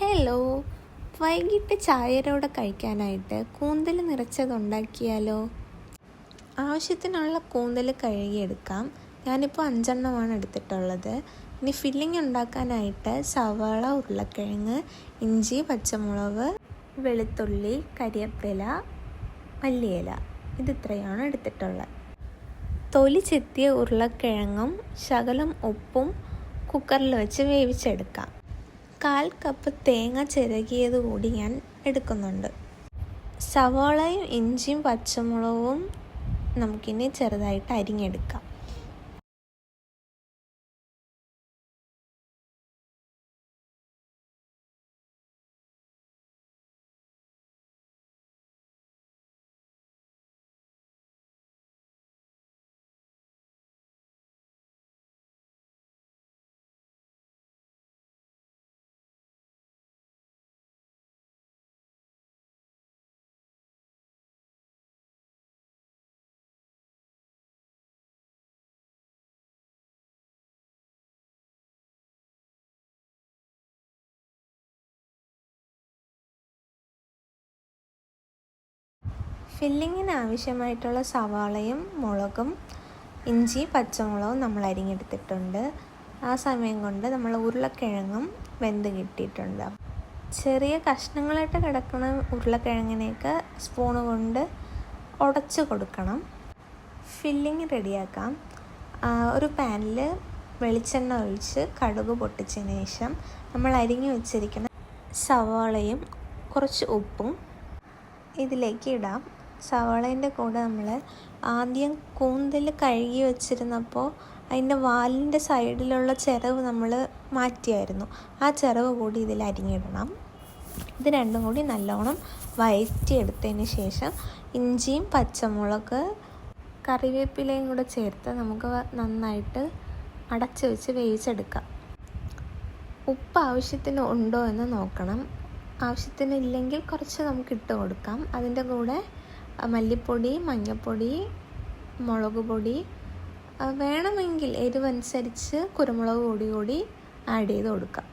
Hello. വൈകിട്ട് ചായരോടെ കഴിക്കാനായിട്ട് കൂന്തൽ നിറച്ചത് ഉണ്ടാക്കിയാലോ ആവശ്യത്തിനുള്ള കൂന്തൽ കഴുകിയെടുക്കാം. ഞാനിപ്പോൾ അഞ്ചെണ്ണമാണ് എടുത്തിട്ടുള്ളത്. ഇനി ഫില്ലിംഗ് ഉണ്ടാക്കാനായിട്ട് സവാള ഉരുളക്കിഴങ്ങ് ഇഞ്ചി പച്ചമുളക് വെളുത്തുള്ളി കരിയപ്പില മല്ലിയില. ഇതിത്രയാണ് എടുത്തിട്ടുള്ളത്. തൊലി ചെത്തിയ ഉരുളക്കിഴങ്ങും ശകലം ഉപ്പും കുക്കറിൽ വെച്ച് വേവിച്ചെടുക്കാം. കാൽ കപ്പ് തേങ്ങ ചിരകിയത് കൂടി ഞാൻ എടുക്കുന്നുണ്ട്. സവാളയും ഇഞ്ചിയും പച്ചമുളകും നമുക്കിനി ചെറുതായിട്ട് അരിഞ്ഞെടുക്കാം. ഫില്ലിങ്ങിന് ആവശ്യമായിട്ടുള്ള സവാളയും മുളകും ഇഞ്ചി പച്ചമുളകും നമ്മൾ അരിഞ്ഞെടുത്തിട്ടുണ്ട്. ആ സമയം കൊണ്ട് നമ്മൾ ഉരുളക്കിഴങ്ങും വെന്ത് കിട്ടിയിട്ടുണ്ട്. ചെറിയ കഷ്ണങ്ങളായിട്ട് കിടക്കുന്ന ഉരുളക്കിഴങ്ങിനെയൊക്കെ സ്പൂൺ കൊണ്ട് ഉടച്ച് കൊടുക്കണം. ഫില്ലിങ് റെഡിയാക്കാം. ഒരു പാനിൽ വെളിച്ചെണ്ണ ഒഴിച്ച് കടുക് പൊട്ടിച്ചതിന് ശേഷം നമ്മൾ അരിഞ്ഞു വെച്ചിരിക്കുന്ന സവാളയും കുറച്ച് ഉപ്പും ഇതിലേക്ക് ഇടാം. സവാളേന്റെ കൂടെ നമ്മൾ ആദ്യം കൂന്തൽ കഴുകി വെച്ചിരുന്നപ്പോൾ അതിന്റെ വാലിന്റെ സൈഡിലുള്ള ചിറവ് നമ്മൾ മാറ്റിയായിരുന്നു. ആ ചിറവ് കൂടി ഇതിൽ അരിഞ്ഞിടണം. ഇത് രണ്ടും കൂടി നല്ലോണം വയറ്റിയെടുത്തതിന് ശേഷം ഇഞ്ചിയും പച്ചമുളക് കറിവേപ്പിലയും കൂടെ ചേർത്ത് നമുക്ക് നന്നായിട്ട് അടച്ചു വെച്ച് വേവിച്ചെടുക്കാം. ഉപ്പ് ആവശ്യത്തിന് ഉണ്ടോ എന്ന് നോക്കണം. ആവശ്യത്തിന് ഇല്ലെങ്കിൽ കുറച്ച് നമുക്ക് ഇട്ട് കൊടുക്കാം. അതിന്റെ കൂടെ മല്ലിപ്പൊടി മഞ്ഞൾപ്പൊടി മുളക് പൊടി വേണമെങ്കിൽ എരിവനുസരിച്ച് കുരുമുളക് പൊടി കൂടി ആഡ് ചെയ്ത് കൊടുക്കാം.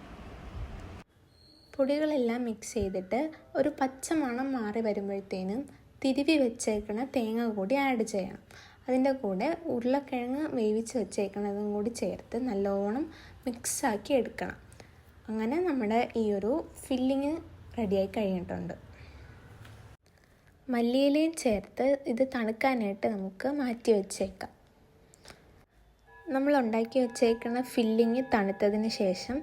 പൊടികളെല്ലാം മിക്സ് ചെയ്തിട്ട് ഒരു പച്ച മണം മാറി വരുമ്പോഴത്തേനും തിരുവി വെച്ചേക്കണ തേങ്ങ കൂടി ആഡ് ചെയ്യണം. അതിന്റെ കൂടെ ഉരുളക്കിഴങ്ങ് വേവിച്ച് വെച്ചേക്കണതും കൂടി ചേർത്ത് നല്ലോണം മിക്സാക്കി എടുക്കണം. അങ്ങനെ നമ്മുടെ ഈ ഒരു ഫില്ലിങ് റെഡിയായി കഴിഞ്ഞിട്ടുണ്ട്. മല്ലിയിലയും ചേർത്ത് ഇത് തണുക്കാനായിട്ട് നമുക്ക് മാറ്റി വെച്ചേക്കാം. നമ്മൾ ഉണ്ടാക്കി വെച്ചേക്കുന്ന ഫില്ലിങ് തണുത്തതിന് ശേഷം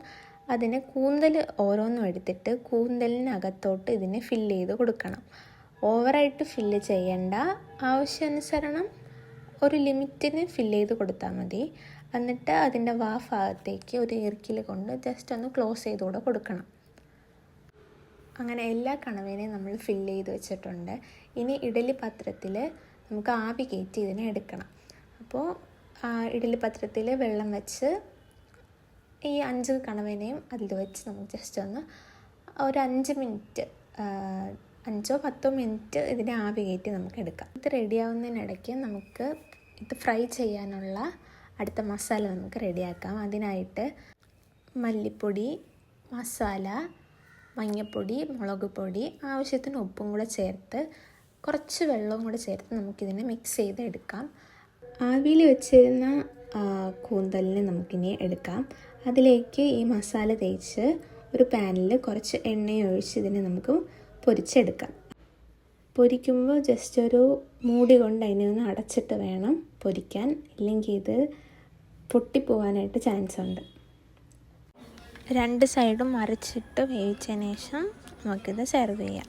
അതിനെ കൂന്തൽ ഓരോന്നും എടുത്തിട്ട് കൂന്തലിനകത്തോട്ട് ഇതിനെ ഫില്ല് ചെയ്ത് കൊടുക്കണം. ഓവറായിട്ട് ഫില്ല് ചെയ്യേണ്ട ആവശ്യാനുസരണം ഒരു ലിമിറ്റിന് ഫില്ല് ചെയ്ത് കൊടുത്താൽ മതി. എന്നിട്ട് അതിന്റെ വാ ഭാഗത്തേക്ക് ഒരു ഇറുക്കിൽ കൊണ്ട് ജസ്റ്റ് ഒന്ന് ക്ലോസ് ചെയ്തുകൂടെ കൊടുക്കണം. അങ്ങനെ എല്ലാ കണവേനെയും നമ്മൾ ഫില്ല് ചെയ്ത് വെച്ചിട്ടുണ്ട്. ഇനി ഇഡലി പാത്രത്തിൽ നമുക്ക് ആവി കയറ്റി ഇതിനെ എടുക്കണം. അപ്പോൾ ഇഡലി പാത്രത്തിൽ വെള്ളം വെച്ച് ഈ അഞ്ച് കണവേനെയും അതിൽ വെച്ച് നമുക്ക് ജസ്റ്റ് ഒന്ന് ഒരു അഞ്ച് മിനിറ്റ് അഞ്ചോ പത്തോ മിനിറ്റ് ഇതിനെ ആവി കയറ്റി നമുക്ക് എടുക്കാം. ഇത് റെഡിയാവുന്നതിനിടയ്ക്ക് നമുക്ക് ഇത് ഫ്രൈ ചെയ്യാനുള്ള അടുത്ത മസാല നമുക്ക് റെഡിയാക്കാം അതിനായിട്ട് മല്ലിപ്പൊടി മസാല മഞ്ഞൾപ്പൊടി മുളക് പൊടി ആവശ്യത്തിന് ഉപ്പും കൂടെ ചേർത്ത് കുറച്ച് വെള്ളവും കൂടെ ചേർത്ത് നമുക്കിതിനെ മിക്സ് ചെയ്തെടുക്കാം. ആവിയിൽ വെച്ചിരുന്ന കൂന്തലിനെ നമുക്കിനി എടുക്കാം. അതിലേക്ക് ഈ മസാല തേച്ച് ഒരു പാനിൽ കുറച്ച് എണ്ണയൊഴിച്ച് ഇതിനെ നമുക്ക് പൊരിച്ചെടുക്കാം. പൊരിക്കുമ്പോൾ ജസ്റ്റ് ഒരു മൂടി കൊണ്ട് അതിനെ ഒന്ന് അടച്ചിട്ട് വേണം പൊരിക്കാൻ. ഇല്ലെങ്കിൽ ഇത് പൊട്ടിപ്പോവാനായിട്ട് ചാൻസ് ഉണ്ട്. രണ്ട് സൈഡും അരച്ചിട്ട് വേവിച്ചതിന് ശേഷം നമുക്കിത് സെർവ് ചെയ്യാം.